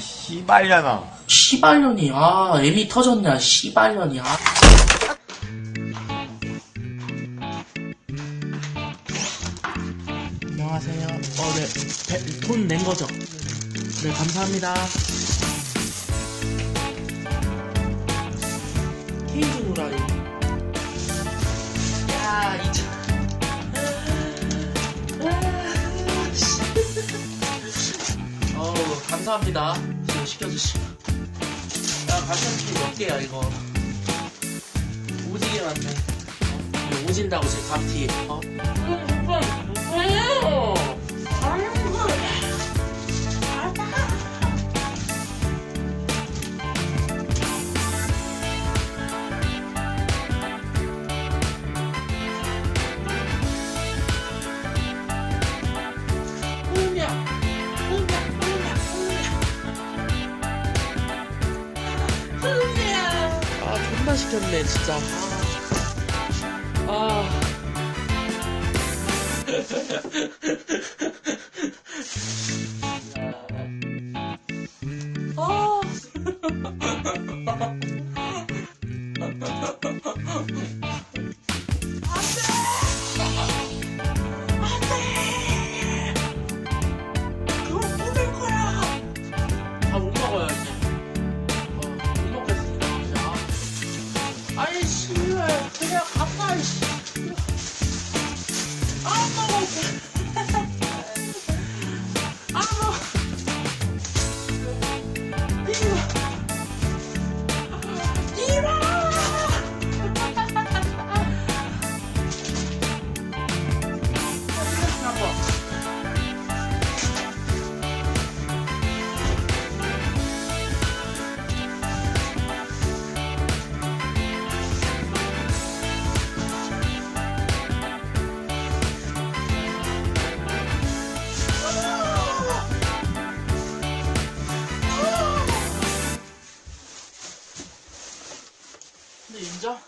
이 씨발년아. 시발년이 아 애미 터졌냐 시발년이 아. 안녕하세요. 어네돈 낸 거죠? 네 감사합니다. 케이즈 노라이 감사합니다 지금 시켜주시고 야, 발전기 몇 개야, 이거? 오지게 많네. 오진다고 제 감튀, 어? 아 존나 시켰네 진짜 아, 아. 아. 근데 인정?